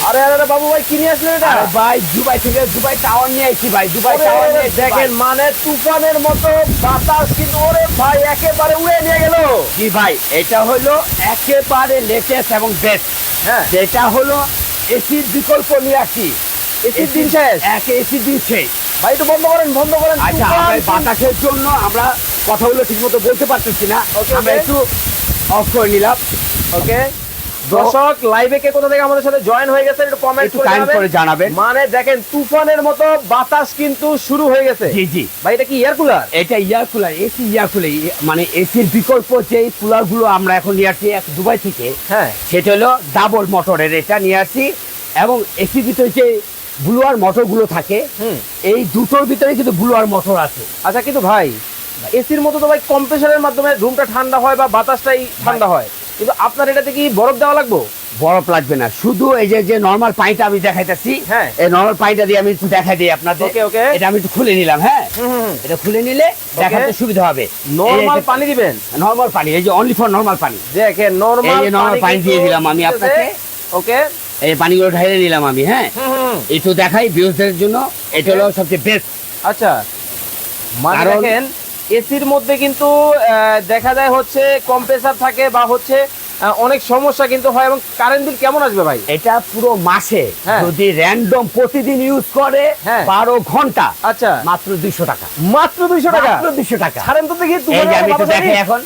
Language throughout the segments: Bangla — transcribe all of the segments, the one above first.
আরে আরে বাবু ভাই কি নিয়ে আসলেন এটা? ভাই দুবাই থেকে দুবাই টাওয়ার নিয়ে আইছি ভাই দুবাই ওরে, টাওয়ার নিয়ে দেখেন মানে তুফানের মতো বাতাস কিন্তু ওরে ভাই একেবারে উড়ে নিয়ে গেল। কি ভাই এটা হলো একেবারে লেটেস্ট এবং বেস্ট হ্যাঁ। যেটা হলো এসির বিকল্প নিয়ে আসি এসির দিন শেষ? এক এসি দিন শেষ। ভাই একটু বন্ধ করেন বন্ধ করেন। আচ্ছা বাতাসের জন্য আমরা কথাগুলো ঠিক মতো বলতে পারতেছি না। আমরা একটু অফ করে নিলাম। ওকে দর্শক লাইভে কে কোথা থেকে আমাদের সাথে জয়েন হয়ে গেছেন একটু কমেন্ট করে জানাবেন। মানে দেখেন তুফানের মতো বাতাস কিন্তু শুরু হয়ে গেছে। জি জি। ভাই এটা কি এয়ার কুলার এটা air cooler AC air cooler মানে এসির বিকল্প যে কুলারগুলো আমরা এখন নিয়ে আসছি এক দুবাই থেকে হ্যাঁ। সেটা হলো ডাবল মোটরের এটা নিয়ে আসছি এবং এসির ভিতরে যে ব্লুয়ার মোটরগুলো থাকে এই দুটোর ভিতরে কিন্তু ব্লুয়ার মোটর আছে। আচ্ছা কিন্তু ভাই এসির মতো তো ভাই কম্প্রেসারের মাধ্যমে রুমটা ঠান্ডা হয় বা বাতাসটাই ঠান্ডা হয়। কিন্তু আপনার এটাতে কি বরফ দেওয়া লাগবে? বরফ লাগবে না। শুধু এই যে যে নর্মাল পানিটা আমি দেখাইতেছি হ্যাঁ। এই নর্মাল পানিটা দিয়ে আমি একটু দেখাই দিই আপনাদের। ওকে okay. এটা আমি একটু খুলে নিলাম হ্যাঁ? এটা খুলে নিলে দেখাতে সুবিধা হবে। নর্মাল পানি দিবেন? নর্মাল পানি এই যে অনলি ফর নর্মাল পানি। দেখেন নর্মাল এই normal পানি দিয়ে দিলাম আমি আপনাকে। ওকে। এই পানিগুলো ঢাইলে নিলাম আমি হ্যাঁ? একটু দেখাই ভিউজদের জন্য এটা হলো সবচেয়ে বেস্ট আচ্ছা। মানে দেখেন এসির মধ্যে কিন্তু দেখা যায় হচ্ছে কম্প্রেসার থাকে বা হচ্ছে অনেক সমস্যা কিন্তু হয় এবং কারেন্ট বিল কেমন আসবে ভাই? এটা পুরো মাসে হ্যাঁ। যদি র্যান্ডম প্রতিদিন ইউজ করে হ্যাঁ। বারো ঘণ্টা। আচ্ছা। মাত্র দুইশো টাকা। মাত্র দুইশো টাকা? মাত্র দুইশো টাকা। ছাড়েন তো দেখি তুফানের আমি দেখাই আনি। এখন।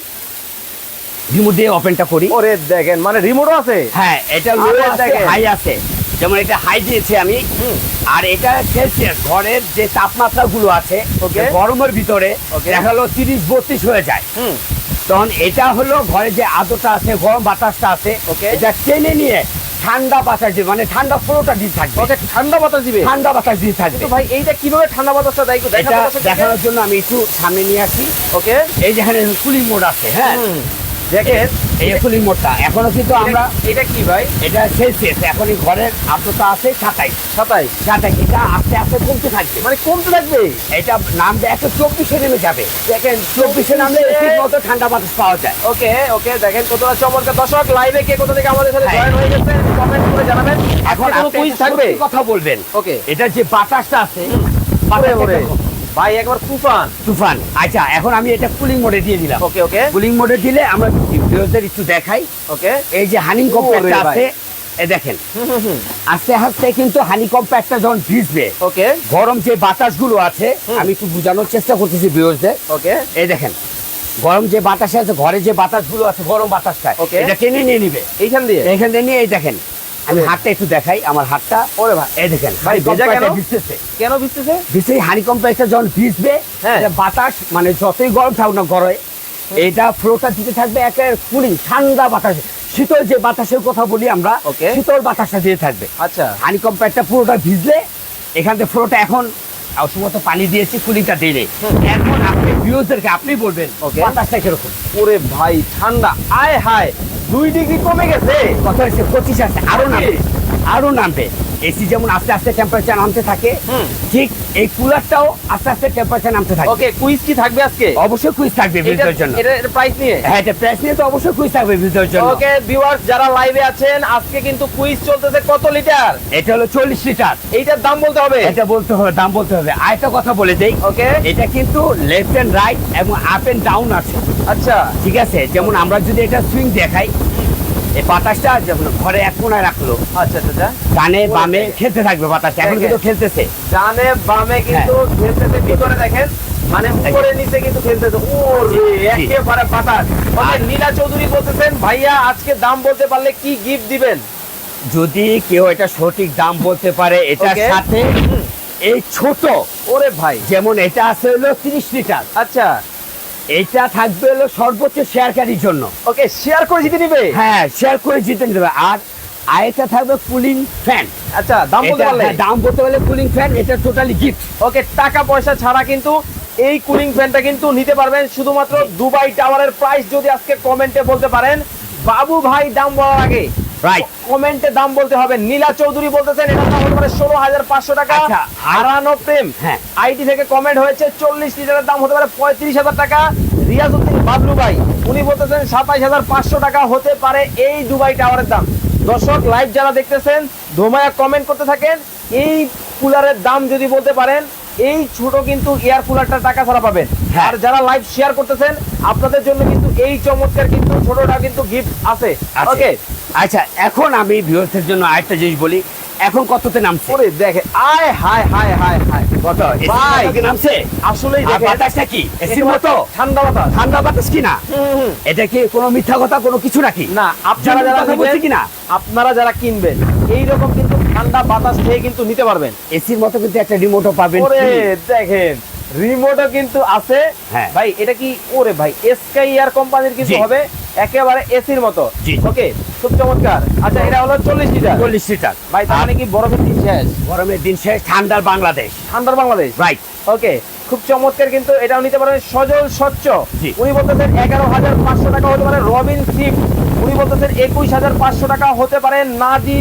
রিমোট দিয়ে ওপেনটা করি। ওরে দেখেন মানে রিমোটও আছে? হ্যাঁ এটা লো আছে। হাই আছে। যেমন এটা হাই দিয়েছি আমি। আর এটা সেলসিয়াস ঘরের যে তাপমাত্রা গুলো আছে. গরমের ভিতরে Okay. দেখাল তিরিশ বত্রিশ হয়ে যায়। হুম। তখন এটা হলো ঘরে যে আদরটা আছে গরম বাতাসটা আছে. এটা টেনে নিয়ে ঠান্ডা বাতাস দিবে মানে ঠান্ডা পুরোটা দিয়ে থাকবে। ওকে ঠান্ডা বাতাস দিবে? ঠান্ডা বাতাস দিয়ে থাকবে। কিন্তু ভাই এইটা কীভাবে ঠান্ডা বাতাসটা দেয় এটা দেখানোর জন্য আমি একটু সামনে নিয়ে আসি। ওকে এই যেখানে কুলিং মোড আছে হ্যাঁ? দেখেন এই কুলিং মোডটা এখনও কিন্তু আমরা এটা কি ভাই? এটা সেলসিয়াস। এখন এই ঘরের আর্দ্রতা আছে সাতাইশ। সাতাইশ? সাতাইশ। এটা আস্তে আস্তে কমতে থাকবে। মানে কমতে থাকবে? এটা নামবে একশো চব্বিশে নেমে যাবে। দেখেন চব্বিশে নামলে ঠিক মতো ঠান্ডা বাতাস পাওয়া যায়। ওকে ওকে দেখেন কতটা চমৎকার। দর্শক লাইভে কে কোথা থেকে আমাদের সাথে হ্যাঁ। জয়েন হয়ে গেছে কমেন্ট করে জানাবেন। এখন কোনো কুইজ থাকবে? কথা বলবেন। ওকে। এটা যে বাতাসটা আছে বাতাসটা? ভাই একবার তুফান। তুফান। আচ্ছা এখন আমি এটা কুলিং মোডে দিয়ে দিলাম। ওকে ওকে। কুলিং মোডে দিলে আমরা ভিউজদের একটু দেখাই। ওকে। এই যে হানি কম্প্যাক্টটা আছে এই দেখেন। আস্তে আস্তে কিন্তু হানি কম্প্যাক্টটা যখন ভিজবে ওকে। গরম যে বাতাসগুলো আছে। আমি একটু বোঝানোর চেষ্টা করতেছি ভিউজদের ওকে। এই দেখেন গরম যে বাতাস আছে ঘরে যে বাতাসগুলো আছে গরম বাতাসটা. এটা টেনে নিয়ে নিবে। এইখান দিয়ে? এখান দিয়ে নিয়ে এই দেখেন আমি Okay. হাতটা একটু দেখাই আমার হাতটা ওরে ভাই এই দেখেন ভাই, ভেজা কেন? ভিজতেছে। কেন ভিজতেছে? ভিজতে হানি কম্প্যাক্টটা যখন ভিজবে হ্যাঁ। বাতাস মানে যতই গরম থাকুক না গরমে এটা ফ্লোটা দিতে থাকবে একের কুলিং ঠান্ডা বাতাস। শীতল যে বাতাসের কথা বলি আমরা. শীতল বাতাসটা দিয়ে থাকবে। আচ্ছা। হানি কম্প্যাক্টটা পুরোটা ভিজলে এখান থেকে ফ্লোটা এখন সমস্ত পানি দিয়েছি কুলিংটা দিলে। এখন আপনি ভিউজদেরকে আপনি বলবেন. বাতাসটা কীরকম? ওরে ভাই ঠান্ডা আয় হায়। দুই ডিগ্রি কমে গেছে। কথা হচ্ছে পঁচিশ আছে আরও নামবে। আরও নামবে। এসি যেমন আস্তে আস্তে টেম্পারেচার নামতে থাকে ঠিক এই কুলারটাও আস্তে আস্তে টেম্পারেচার নামতে থাকে। ওকে কুইজ কি থাকবে আজকে? অবশ্যই কুইজ থাকবে এটা ভিডিওর জন্য। এটা প্রাইস নিয়ে? হ্যাঁ এটা প্রাইস নিয়ে তো অবশ্যই কুইজ থাকবে ভিডিওর জন্য। ওকে ভিউয়ার্স যারা লাইভে আছেন আজকে কিন্তু কুইজ চলতেছে কত লিটার এটা হলো চল্লিশ লিটার এইটার দাম বলতে হবে? এটা বলতে হবে দাম বলতে হবে। আরেকটা কথা বলে দেই। ওকে এটা কিন্তু লেফট এন্ড রাইট এবং আপ এন্ড ডাউন আছে। আচ্ছা। ঠিক আছে? যেমন আমরা যদি এটা সুইং দেখাই এই বাতাসটা যেমন ঘরে এক কোনায় রাখল আচ্ছা আচ্ছা আচ্ছা। ডানে বামে খেলতে থাকবে বাতাসটা এখন কিন্তু খেলতেছে। ডানে বামে কিন্তু খেলতেছে ভিতরে দেখেন মানে উপরে নিচে কিন্তু খেলতেছে। ও একেবারে বাতাস। ওকে নীলা চৌধুরী বলতেছেন ভাইয়া আজকে দাম বলতে পারলে কি গিফট দিবেন? যদি কেউ এটা সঠিক দাম বলতে পারে এটার সাথে এই ছোট ওরে ভাই। যেমন এটা আছে হলো তিরিশ লিটার। আচ্ছা। এটা থাকবে হলো সর্বোচ্চ শেয়ারকারীর জন্য। ওকে শেয়ার করে জিতে নিবে? হ্যাঁ শেয়ার করে জিতে নিতে হবে। আর আরেকটা থাকবে কুলিং ফ্যান আচ্ছা দাম বলতে পারলে দাম বলতে পারলে কুলিং ফ্যান এটা টোটালি গিফট ওকে টাকা পয়সা ছাড়া কিন্তু এই কুলিং ফ্যানটা কিন্তু নিতে পারবেন শুধুমাত্র দুবাই টাওয়ারের প্রাইস যদি আজকে কমেন্টে বলতে পারেন। বাবু ভাই দাম বলার আগে। রাইট কমেন্টে দাম বলতে হবে। নীলা চৌধুরী বলতেছেন এটা দাম হতে পারে ষোলো হাজার পাঁচশো টাকা। আচ্ছা, হারানো প্রেম। হ্যাঁ। আইটি থেকে কমেন্ট হয়েছে চল্লিশ লিটারের দাম হতে পারে পঁয়ত্রিশ হাজার টাকা। রিয়াজউদ্দিন বাবলু ভাই উনি বলতেছেন সাতাইশ হাজার পাঁচশো টাকা হতে পারে এই দুবাই টাওয়ারের দাম। দর্শক লাইভ যারা দেখতেছেন ধোমায়া কমেন্ট করতে থাকেন এই কুলারের দাম যদি বলতে পারেন এই ছোট কিন্তু এয়ার কুলারটা টাকা ছাড়া পাবেন। হ্যাঁ। আর যারা লাইভ শেয়ার করতেছেন আপনাদের জন্য কিন্তু এই চমৎকার কিন্তু ছোটটা কিন্তু গিফট আছে। ওকে আচ্ছা এখন আমি ভিউয়ার্সের জন্য আরেকটা জিনিস বলি। এখন কততে নামছে? ওরে দেখে আয় হায় হায় হায় হায়। কত? ভাই। কি নামছে? আসলেই আর দেখে বাতাসটা কি? এসির মতো? ঠান্ডা বাতাস। ঠান্ডা বাতাস কি না। এটা কি কোনো মিথ্যা কথা কোনো কিছু নাকি? না আপনারা যারা কথা বলছি নিবেন, কিনা আপনারা যারা কিনবেন এই রকম কিন্তু ঠান্ডা বাতাস খেয়ে কিন্তু নিতে পারবেন। এসির মতো কিন্তু একটা রিমোটও পাবেন ওরে। দেখেন রিমোটও কিন্তু আছে। হ্যাঁ। ভাই এটা কি? ওরে ভাই এসকাই এয়ার কোম্পানির কিন্তু জি। হবে। একেবারে এসির মতো। জি। ওকে খুব চমৎকার। আচ্ছা এটা হলো চল্লিশ লিটার। চল্লিশ লিটার। ভাই তার মানে কি বরফের দিন শেষ? গরমের দিন শেষ ঠান্ডার বাংলাদেশ। ঠান্ডার বাংলাদেশ? রাইট ওকে খুব চমৎকার কিন্তু এটাও নিতে পারেন সজল স্বচ্ছ। উনি বলতেছেন এগারো হাজার পাঁচশো টাকা হতে পারে রবিন সিপ উনি বলতেছেন একুশ হাজার পাঁচশো টাকা হতে পারে নাদি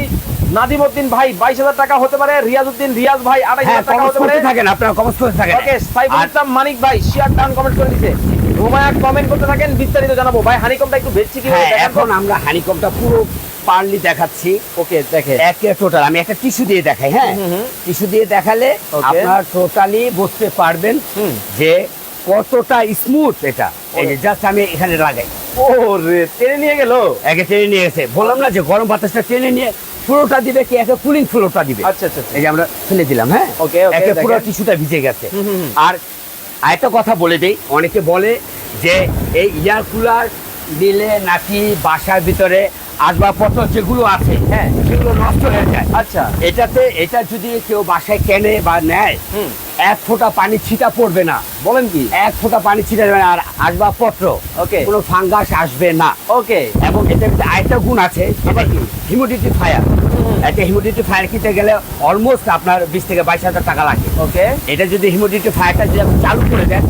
নাদিমউদ্দিন ভাই বাইশ হাজার টাকা হতে পারে রিয়াজউদ্দিন রিয়াজ ভাই আড়াই হ্যাঁ হাজার টাকা হতে পারে থাকেন আপনারা কমেন্ট করতে থাকেন। ওকে সাইফুল ইসলাম মানিক ভাই শেয়ার ডাউন কমেন্ট করে দিতে রুমায়া কমেন্ট করতে থাকেন বিস্তারিত জানাব। ভাই হানিকমটা একটু বেচছি কি হ্যাঁ এখন আমরা হানিকমটা পুরো পারলি দেখাচ্ছি। ওকে একে টোটাল আমি একটা টিস্যু দিয়ে দেখাই হ্যাঁ। টিস্যু দিয়ে দেখালে. আপনার টোটালি বুঝতে পারবেন যে কতটা স্মুথ এটা। এই যে জাস্ট আমি এখানে লাগাই। ও রে টেনে নিয়ে গেল? একে টেনে নিয়ে গেছে। বললাম না যে গরম বাতাসটা টেনে নিয়ে ফ্লোটা দিবে কি একে কুলিং ফ্লোটা দিবে? আচ্ছা আচ্ছা আচ্ছা। এই যে আমরা ফেলে দিলাম হ্যাঁ? Okay, একে পুরো। টিস্যুটা ভিজে গেছে। আর আরেকটা কথা বলে দেই। অনেকে বলে যে এই ইয়ার কুলার দিলে নাকি বাসার ভিতরে আসবাবপত্র যেগুলো আছে হ্যাঁ। সেগুলো নষ্ট হয়ে যায়। আচ্ছা। এটাতে এটা যদি কেউ বাসায় কেনে বা নেয় এক ফোঁটা পানি ছিটা পড়বে না। বলেন কি? এক ফোঁটা পানি ছিটা যাবে না আর আসবাবপত্র ওকে। কোনো ফাঙ্গাস আসবে না। ওকে। এবং এটা একটা আরেকটা গুণ আছে আবার কি? Humidifier. একটা হিউমিডিটি ফায়ার কিনতে গেলে অলমোস্ট আপনার বিশ থেকে বাইশ হাজার টাকা লাগে। ওকে এটা যদি হিউমিডিটি ফায়ারটা যদি আপনি চালু করে দেন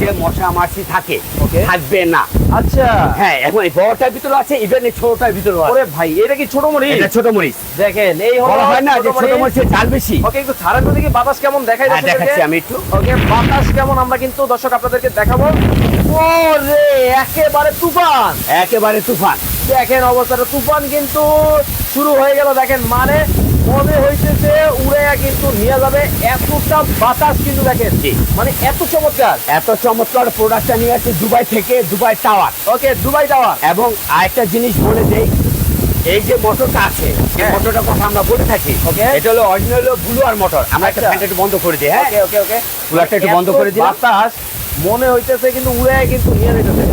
যে মশা মাছি থাকে. থাকবে না। আচ্ছা। হ্যাঁ এখন এই বড়টার ভিতরে আছে ইভেন এই ছোটটার ভিতরে আছে। ওরে ভাই এটা কি ছোট মরিচ? এটা ছোট মরিচ। দেখেন এই বলা হয় না যে ছোট মরিচের ঝাল বেশি। ওকে একটু ছাড়েন তো দেখি বাতাস কেমন দেখাই হ্যাঁ দেখাচ্ছি আমি একটু। ওকে বাতাস কেমন আমরা কিন্তু দর্শক আপনাদেরকে দেখাবো। ও রে একেবারে তুফান। একেবারে তুফান। দেখেন অবস্থাটা তুফান কিন্তু শুরু হয়ে গেল দেখেন মানে মনে হইতেছে উড়ে কিন্তু নিয়ে যাবে এতটা বাতাস কিন্তু দেখেন জি। মানে এত চমৎকার এত চমৎকার প্রোডাক্টটা নিয়ে আসছে দুবাই থেকে Dubai tower okay Dubai tower এবং আরেকটা জিনিস বলে দেই এই যে মোটরটা আছে এই হ্যাঁ। মোটরটার কথা আমরা বলে থাকি Okay. এটা হলো অরিজিনাল ব্লু আর মোটর আমরা একটা আচ্ছা। ফ্যানটা একটু বন্ধ করে দিই হ্যাঁ ওকে ওকে ওকে কুলারটা একটু বন্ধ করে দিলাম। বাতাস মনে হইতেছে কিন্তু উড়ে কিন্তু নিয়ে যেতেছে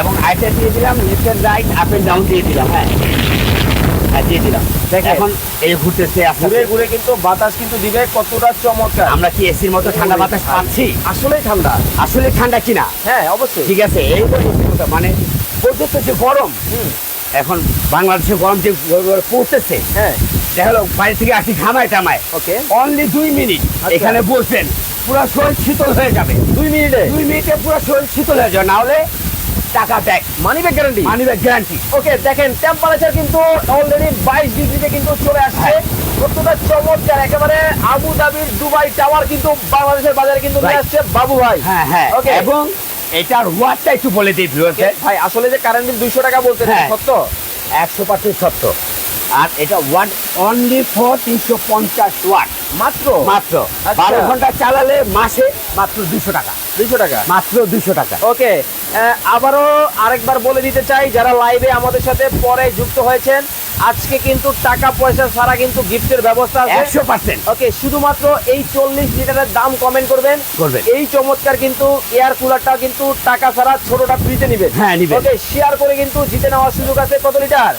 এবং আইটা দিয়ে দিলাম left and right up and down দিয়ে দিলাম হ্যাঁ হ্যাঁ দিয়ে দিলাম। এখন এই ঘুরতেছে ঘুরে ঘুরে কিন্তু বাতাস কিন্তু দিবে কতটা চমৎকার। আমরা কি এসির মতো ঠান্ডা বাতাস পাচ্ছি? আসলেই ঠান্ডা। আসলে ঠান্ডা কিনা? হ্যাঁ অবশ্যই। ঠিক আছে এই মানে পড়তেছে যে গরম হুম, এখন বাংলাদেশে গরম যে পড়তেছে হ্যাঁ। দেখা গেলো বাইরে থেকে আসি ঘামায় টামায়। ওকে। অনলি দুই মিনিট আচ্ছা। এখানে বসবেন পুরো শরীর শীতল হয়ে যাবে। দুই মিনিটে? দুই মিনিটে পুরো শরীর শীতল হয়ে যাবে না হলে টাকা back money back guarantee money back guarantee okay দেখেন টেম্পারেচার কিন্তু অলরেডি বাইশ ডিগ্রিতে কিন্তু চলে আসছে। প্রত্যেকটা চমৎকার একেবারে আবু ধাবির দুবাই টাওয়ার কিন্তু বাংলাদেশের বাজারে কিন্তু নিয়ে. আসছে বাবু ভাই। হ্যাঁ হ্যাঁ। ওকে এবং এটার ওয়াটটা একটু বলে দিই ভাই আসলে যে কারেন্ট বিল দুইশো টাকা বলতে হ্যাঁ। সত্য? একশো পার্সেন্ট সত্য। আর এটা ওয়াট অনলি ফর তিনশো পঞ্চাশ ওয়াট মাত্র? মাত্র। আচ্ছা। বারো ঘণ্টা চালালে মাসে মাত্র দুশো টাকা। দুইশো টাকা? মাত্র দুশো টাকা। ওকে আবারও আরেকবার বলে দিতে চাই যারা লাইভে আমাদের সাথে পরে যুক্ত হয়েছেন আজকে কিন্তু টাকা পয়সা ছাড়া কিন্তু গিফটের ব্যবস্থা একশো পার্সেন্ট ওকে শুধুমাত্র এই চল্লিশ লিটারের দাম কমেন্ট করবেন। করবেন। এই চমৎকার কিন্তু এয়ার কুলারটা কিন্তু টাকা ছাড়া ছোটটা ফ্রিতে নিবেন। হ্যাঁ, নিবেন। ওকে শেয়ার করে কিন্তু জিতে নেওয়ার সুযোগ আছে কত লিটার?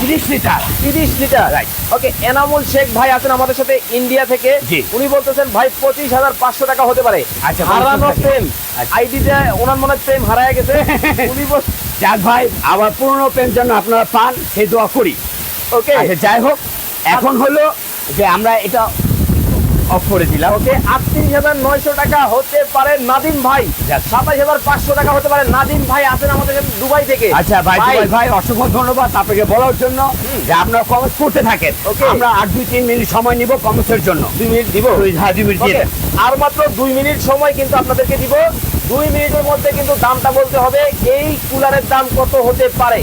তিরিশ লিটার। তিরিশ litre. Right okay Enamul Sheikh ভাই আছেন আমাদের সাথে ইন্ডিয়া থেকে। উনি বলতেছেন ভাই পঁচিশ হাজার পাঁচশো টাকা হতে পারে। আচ্ছা, হারানো প্রেম। আচ্ছা। ওনার মনে প্রেম হারায় গেছে। উনি বল যাক ভাই আবার পুরনো প্রেম যেন আপনারা পান সে দোয়া করি। ওকে আচ্ছা যাই হোক এখন হলো যে আমরা এটা অফ করে দিলাম। ওকে আটত্রিশ হাজার নয়শো টাকা হতে পারে নাদিম ভাই। সাতাশ হাজার পাঁচশো টাকা হতে পারে নাদিম ভাই আছেন আমাদের দুবাই থেকে। আচ্ছা ভাই ভাই। ভাই অসংখ্য ধন্যবাদ আপনাকে বলার জন্য। যে আপনারা কমেন্ট করতে থাকেন। Okay. আমরা আর দুই তিন মিনিট সময় নিব কমেন্টের জন্য। দুই মিনিট দিব? হ্যাঁ দুই মিনিট দিয়ে আর মাত্র দুই মিনিট সময় কিন্তু আপনাদেরকে দিব। দুই মিনিটের মধ্যে কিন্তু দামটা বলতে হবে এই কুলারের দাম কত হতে পারে.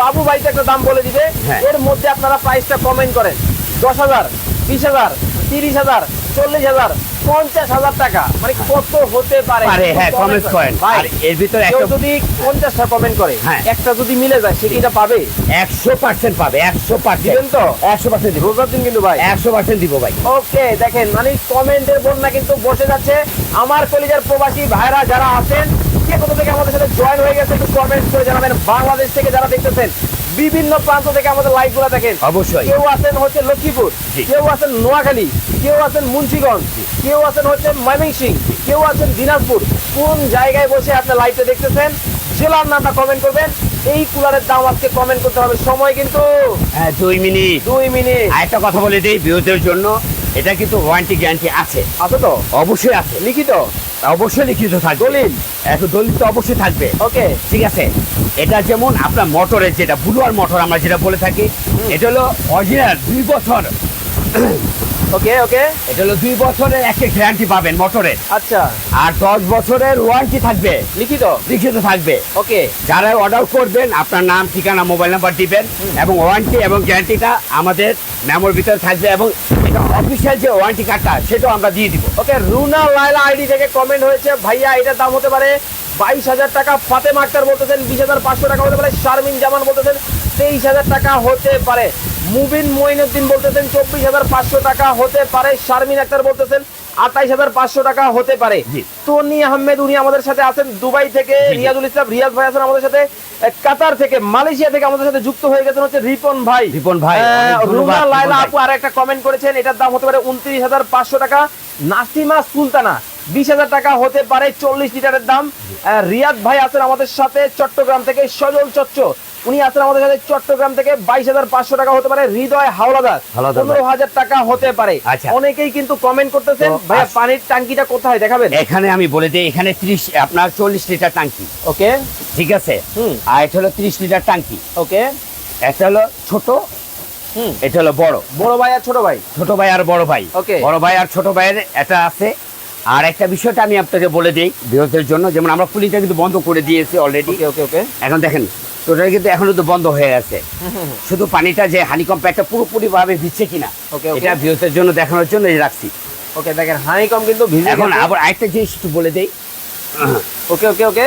বাবু ভাই একটা দাম বলে দিবে। হ্যাঁ। এর মধ্যে আপনারা প্রাইসটা কমেন্ট করেন। দশ হাজার বিশ হাজার তিরিশ হাজার চল্লিশ হাজার পঞ্চাশ হাজার টাকা। মানে কত হতে পারে? হ্যাঁ, Comment করেন। ভাই এর ভিতরে যদি পঞ্চাশটা কমেন্ট করে হ্যাঁ। একটা যদি মিলে যায় সে কি এটা পাবে? একশো পার্সেন্ট পাবে একশো পার্সেন্ট তো? একশো পার্সেন্ট দিব। রোজার দিন কিন্তু ভাই। একশো পার্সেন্ট দিব ভাই। ওকে দেখেন মানে কমেন্টের বন্যা কিন্তু বসে যাচ্ছে। আমার কলিজার প্রবাসী ভাইরা যারা আছেন কে কোথা থেকে আমাদের সাথে জয়েন হয়ে গেছে একটু কমেন্ট করে জানাবেন। বাংলাদেশ থেকে যারা দেখতেছেন বিভিন্ন প্রান্ত থেকে আমাদের লাইভগুলো দেখেন। অবশ্যই। কেউ আছেন হচ্ছে লক্ষ্মীপুর। কেউ আছেন নোয়াখালী কেউ আছেন মুন্সিগঞ্জ কেউ আছেন হচ্ছে ময়মনসিং কেউ আছেন দিনাজপুর। কোন জায়গায় বসে আপনি লাইভটা দেখতেছেন? জেলার নামটা কমেন্ট করবেন। এই কুলারের দাম আজকে কমেন্ট করতে হবে। সময় কিন্তু হ্যাঁ দুই মিনিট। দুই মিনিট। একটা কথা বলে দিই বিরোধের জন্য। এটা কিন্তু ওয়ারেন্টি গ্যারান্টি আছে। আছে তো? অবশ্যই আছে। লিখিত? অবশ্যই লিখিত থাকবে। দলিল? এত দলিল তো অবশ্যই থাকবে। ওকে। ঠিক আছে? এটা যেমন আপনার মোটরের যেটা বুলুয়ার মোটর আমরা যেটা বলে থাকি এটা হলো অরিজিনাল দুই বছর ওকে ওকে এটা হলো দুই বছরের একটা গ্যারান্টি পাবেন মোটরের। আচ্ছা। আর দশ বছরের ওয়ারেন্টি থাকবে। লিখিত? লিখিত থাকবে। ওকে যারা অর্ডার করবেন আপনার নাম ঠিকানা মোবাইল নাম্বার দিবেন এবং ওয়ারেন্টি এবং গ্যারান্টিটা আমাদের মেমোর ভিতরে থাকবে এবং এটা অফিসিয়াল যে ওয়ারেন্টি কার্ডটা সেটাও আমরা দিয়ে দিব। ওকে রুনা লাইলা আইডি থেকে কমেন্ট হয়েছে। ভাইয়া এটার দাম হতে পারে বাইশ হাজার টাকা ফাতে মাক্তার বলতেছেন বিশ হাজার পাঁচশো টাকা হতে পারে। শারমিন জামান বলতেছেন তেইশ হাজার টাকা হতে পারে। মুবিন মঈনুদ্দিন বলতেছেন চব্বিশ হাজার পাঁচশো টাকা হতে পারে। শারমিন আক্তার বলতেছেন আঠাইশ হাজার পাঁচশো টাকা হতে পারে। তনি আহমেদ উনি আমাদের সাথে আছেন দুবাই থেকে। রিয়াজুল ইসলাম রিয়াজ ভাই আছেন আমাদের সাথে কাতার থেকে মালয়েশিয়া থেকে আমাদের সাথে যুক্ত হয়ে গেছেন হচ্ছে রিপন ভাই। রিপন ভাই, রুনা লাইলা আপু আর একটা কমেন্ট করেছেন এটার দাম হতে পারে উনত্রিশ হাজার পাঁচশো টাকা। নাসিমা সুলতানা বিশ হাজার টাকা হতে পারে চল্লিশ লিটারের দাম। রিয়াদ ভাই আছেন আমাদের সাথে চট্টগ্রাম থেকে সজল চচ্চ। উনি আছেন আমাদের সাথে চট্টগ্রাম থেকে বাইশ হাজার পাঁচশো টাকা হতে পারে হৃদয় হাওলাদার। ভাই। পনেরো হাজার টাকা হতে পারে। আচ্ছা। অনেকেই কিন্তু কমেন্ট করতেছেন আস- পানির ট্যাঙ্কিটা কোথায়? দেখাবেন। এখানে আমি বলে দিই এখানে ত্রিশ আপনার চল্লিশ লিটার টাঙ্কি ওকে। ঠিক আছে? হুম। আর এটা হলো ত্রিশ লিটার টাঙ্কি ওকে। একটা হলো ছোট হুম। এটা হলো বড়। বড় ভাই আর ছোট ভাই? ছোট ভাই আর বড় ভাই। ওকে। বড় ভাই আর ছোট ভাইয়ের এটা আছে আর একটা বিষয়টা আমি আপনাকে বলে দিই বিরোধের জন্য। যেমন আমরা পুলিশটা কিন্তু বন্ধ করে দিয়েছি অলরেডি ওকে ওকে এখন দেখেন টোটাল কিন্তু এখনও তো বন্ধ হয়ে আছে। শুধু পানিটা যে হানিকম প্যাকটা পুরোপুরি ভাবে দিচ্ছে কিনা. এটা বিরোধের জন্য দেখানোর জন্য এই রাখছি। ওকে দেখেন হানি কম কিন্তু ভিজে এখন। আবার আরেকটা জিনিস একটু বলে দেই। ওকে ওকে ওকে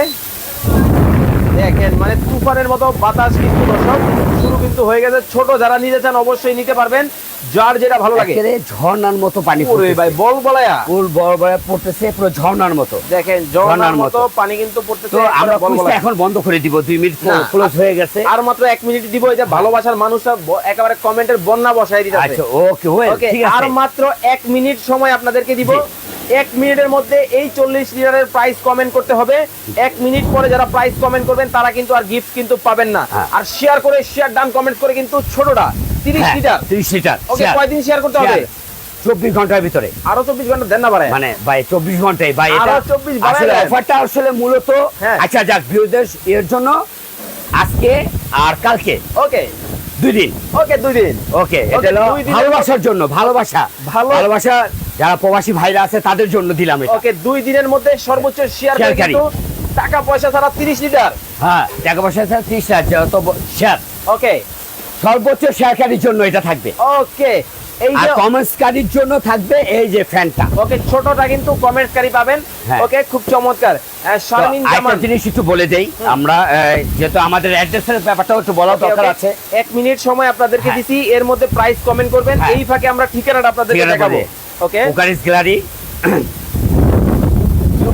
দেখেন মানে তুফানের মতো বাতাস কিন্তু দর্শক শুরু কিন্তু হয়ে গেছে। ছোট যারা নিতে চান অবশ্যই নিতে পারবেন। যার যেটা ভালো লাগে। ঝর্ণার মতো পানি পড়তেছে। ভাই বল বলায়া। ফুল বড় বড় পড়তেছে পুরো ঝর্ণার মতো। দেখেন ঝর্ণার মতো। পানি কিন্তু পড়তেছে তো আমরা এখন বন্ধ করে দিব মিনিট ক্লোজ হয়ে গেছে। আর মাত্র এক মিনিট দিব এই যে ভালোবাসার মানুষরা একেবারে কমেন্টের বন্যা দিতেছে। আচ্ছা ওকে ওকে ঠিক আর মাত্র মিনিট সময় আপনাদেরকে দিব। এক মিনিটের মধ্যে এই চল্লিশ লিটারের প্রাইস কমেন্ট করতে হবে। এক মিনিট পরে যারা প্রাইস কমেন্ট করবেন তারা কিন্তু আর গিফট কিন্তু পাবেন না। হ্যাঁ। আর শেয়ার করে শেয়ার ডান কমেন্ট করে কিন্তু ছোটটা তিরিশ লিটার? 30 লিটার ওকে কয়দিন শেয়ার করতে হবে? চব্বিশ ঘণ্টার ভিতরে। আরও চব্বিশ ঘণ্টা দেন না পারে মানে ভাই চব্বিশ ঘন্টায় ভাই এটা 24 আসলে অফারটা আসলে মূলত। আচ্ছা যাক ভিউদের এর জন্য আজকে আর কালকে। ওকে। দুই দিন। ওকে দুই দিন। ওকে এটা Okay, হলো দুই দিনের ভালোবাসার জন্য ভালোবাসা। ভালোবাসা যারা প্রবাসী ভাইরা আছে তাদের জন্য দিলাম এটা। ওকে দুই দিনের মধ্যে সর্বোচ্চ শেয়ার কিন্তু টাকা পয়সা ছাড়া তিরিশ লিটার। হ্যাঁ টাকা পয়সা ত্রিশ হাজার তো শেয়ার ওকে। সর্বোচ্চ শেয়ারকারীর জন্য এটা থাকবে। ওকে এই যে কমেন্টসকারীর জন্য থাকবে এই যে ফ্যানটা ওকে ছোটটা কিন্তু কমেন্টকারী পাবেন। হ্যাঁ। ওকে খুব চমৎকার। শারমিন জামান জিনিস একটু বলে দেই আমরা যেহেতু আমাদের অ্যাড্রেসের ব্যাপারটাও একটু বলা দরকার আছে। এক মিনিট সময় আপনাদেরকে হ্যাঁ। দিছি এর মধ্যে প্রাইস কমেন্ট করবেন হ্যাঁ। এই ফাঁকে আমরা ঠিকানাটা আপনাদেরকে দেখাবো। Okay. ওকারিস gallery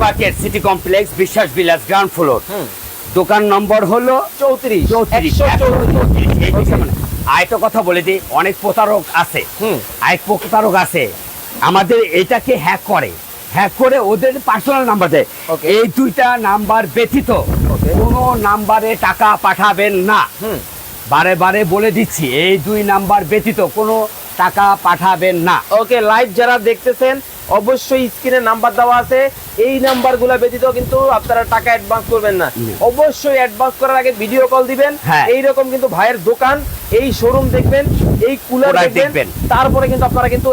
market city complex Biswas Bilas ground floor দোকান নম্বর হলো চৌত্রিশ। চৌত্রিশ. আরেকটা কথা বলে দিই অনেক প্রতারক আছে। হুম। আরেক প্রতারক আছে আমাদের এটাকে হ্যাক করে। হ্যাক করে ওদের পার্সোনাল নাম্বার দেয়. এই দুইটা নাম্বার ব্যতীত Okay. কোনো নাম্বারে টাকা পাঠাবেন না। হুম। বারে বারে বলে দিচ্ছি এই দুই নাম্বার ব্যতীত কোনো টাকা পাঠাবেন না। ওকে লাইভ যারা দেখতেছেন অবশ্যই স্ক্রিনে নাম্বার দেওয়া আছে। এই নাম্বারগুলো ব্যতীত কিন্তু আপনারা টাকা অ্যাডভান্স করবেন না অবশ্যই অ্যাডভান্স করার আগে ভিডিও কল দিবেন হ্যাঁ। এই রকম কিন্তু ভাইয়ের দোকান এই শোরুম দেখবেন এই কুলার দেখবেন। তারপরে কিন্তু আপনারা কিন্তু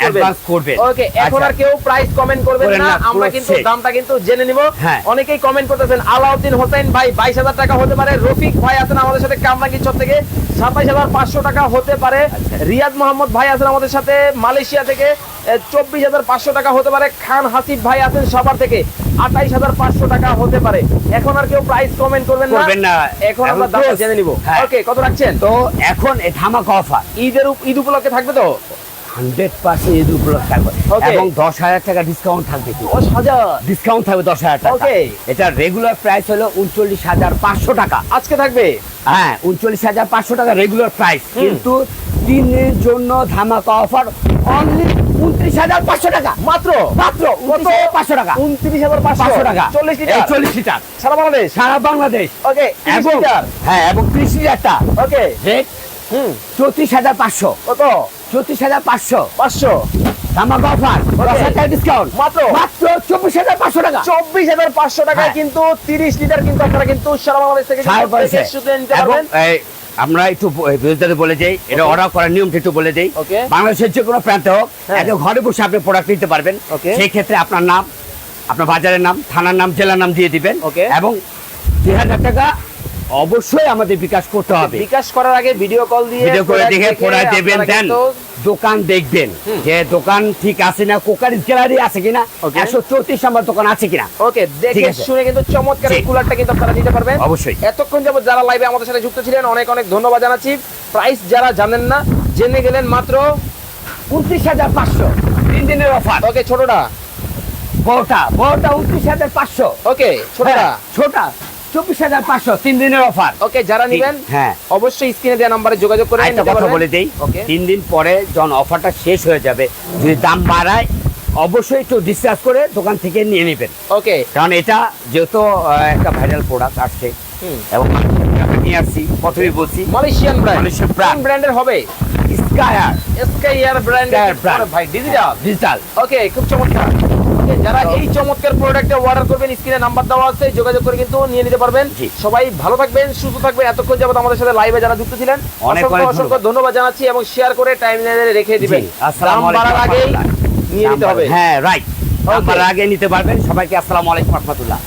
অ্যাডভান্স করবেন ওকে এখন আচ্ছা। আর কেউ প্রাইস কমেন্ট করবেন না আমরা কিন্তু দামটা কিন্তু জেনে নিব হ্যাঁ। অনেকেই কমেন্ট করতেছেন আলাউদ্দিন হোসেন ভাই বাইশ হাজার টাকা হতে পারে রফিক ভাই আছেন আমাদের সাথে কামরাঙ্গি চর থেকে সাতাইশ হাজার পাঁচশো টাকা হতে পারে আচ্ছা। রিয়াদ মোহাম্মদ ভাই আছেন আমাদের সাথে মালয়েশিয়া থেকে চব্বিশ হাজার পাঁচশো টাকা হতে পারে খান হাসিফ ভাই আছেন সবার থেকে আঠাইশ হাজার পাঁচশো টাকা হতে পারে। এখন আর কেউ প্রাইস কমেন্ট করবেন করবেন না। এখন আমরা দাম জেনে নিব। হ্যাঁ। ওকে কত রাখছেন? তো এখন ধামাকা অফার ঈদের ঈদ উপলক্ষে থাকবে তো? হান্ড্রেড পার্সেন্ট ঈদ উপলক্ষে থাকবে। এবং দশ হাজার টাকা ডিসকাউন্ট থাকবে দশ হাজার? ডিসকাউন্ট থাকবে দশ হাজার টাকা। এটা রেগুলার প্রাইস হলো উনচল্লিশ হাজার পাঁচশো টাকা। আজকে থাকবে? হ্যাঁ উনচল্লিশ হাজার পাঁচশো টাকা রেগুলার প্রাইস। কিন্তু তিনের জন্য ধামাকা অফার অনলি উনত্রিশ হাজার পাঁচশো টাকা। মাত্র? মাত্র কত? পাঁচশো টাকা। উনত্রিশ হাজার পাঁচশো টাকা। চল্লিশ লিটার? চল্লিশ লিটার। সারা বাংলাদেশ? সারা বাংলাদেশ। ওকে এবং হ্যাঁ এবং ত্রিশ লিটারটা। ওকে রেট হুম। চৌত্রিশ হাজার পাঁচশো। কত? চৌত্রিশ হাজার পাঁচশো। পাঁচশো। ধামাকা অফার। টাকা ডিসকাউন্ট মাত্র? মাত্র চব্বিশ হাজার পাঁচশো টাকা। চব্বিশ হাজার পাঁচশো টাকায় হ্যাঁ। কিন্তু তিরিশ লিটার কিন্তু আপনারা কিন্তু সারা বাংলাদেশ থেকে আমরা একটু বিরোধিতা বলে যাই এটা অর্ডার করার নিয়মটা একটু বলে দিই. বাংলাদেশের যে কোনো প্রান্তে হোক হ্যাঁ। ঘরে বসে আপনি প্রোডাক্ট নিতে পারবেন. সেই ক্ষেত্রে আপনার নাম আপনার বাজারের নাম থানার নাম জেলার নাম দিয়ে দিবেন. এবং দুই হাজার টাকা অবশ্যই আমাদের বিকাশ করতে হবে। বিকাশ করার আগে ভিডিও কল দিয়ে ভিডিও করে দেখে পড়ায় দেবেন দেন দোকান দেখবেন যে দোকান ঠিক আছে না কোকারি গ্যালারি আছে কিনা একশো চৌত্রিশ নম্বর দোকান আছে কিনা। ওকে দেখে শুনে কিন্তু চমৎকার কুলারটা কিন্তু আপনারা নিতে পারবেন। অবশ্যই। এতক্ষণ যাবত যারা লাইভে আমাদের সাথে যুক্ত ছিলেন অনেক অনেক ধন্যবাদ জানাচ্ছি। প্রাইস যারা জানেন না জেনে গেলেন মাত্র উনত্রিশ হাজার পাঁচশো। তিন দিনের অফার ওকে ছোটটা। বড়টা বড়টা উনত্রিশ হাজার পাঁচশো। ওকে ছোটটা। হ্যাঁ, ছোটা। চব্বিশ হাজার পাঁচশো তিন দিনের অফার ওকে যারা নেবেন হ্যাঁ। অবশ্যই স্ক্রিনে দেওয়া নাম্বারে যোগাযোগ করে একটা কথা বলে দেই তিন দিন পরে যখন অফারটা শেষ হয়ে যাবে যদি দাম বাড়ায় অবশ্যই একটু ডিসকাস করে দোকান থেকে নিয়ে নেবেন। ওকে কারণ এটা যেহেতু একটা ভাইরাল প্রোডাক্ট আসছে এবং নিয়ে আসছি প্রথমেই বলছি মালয়েশিয়ান ব্র্যান্ড মালয়েশিয়ান। ব্র্যান্ডের হবে? স্কায়ার এসকে ইয়ার ব্র্যান্ড ভাই ডিজিটাল ডিজিটাল ওকে খুব চমৎকার। যারা এই চমৎকার প্রোডাক্টে অর্ডার করবেন স্ক্রিনে নাম্বার দেওয়া আছে যোগাযোগ করে কিন্তু নিয়ে নিতে পারবেন। সবাই ভালো থাকবেন সুস্থ থাকবেন। এতক্ষণ যাবত আমাদের সাথে লাইভে যারা যুক্ত ছিলেন অসংখ্য অসংখ্য ধন্যবাদ জানাচ্ছি এবং শেয়ার করে টাইম রেখে দিবেন। দাম বাড়ার আগেই নিয়ে নিতে হবে। হ্যাঁ রাইট আগে নিতে পারবেন। সবাইকে আসসালামু আলাইকুম রহমতুল্লাহ।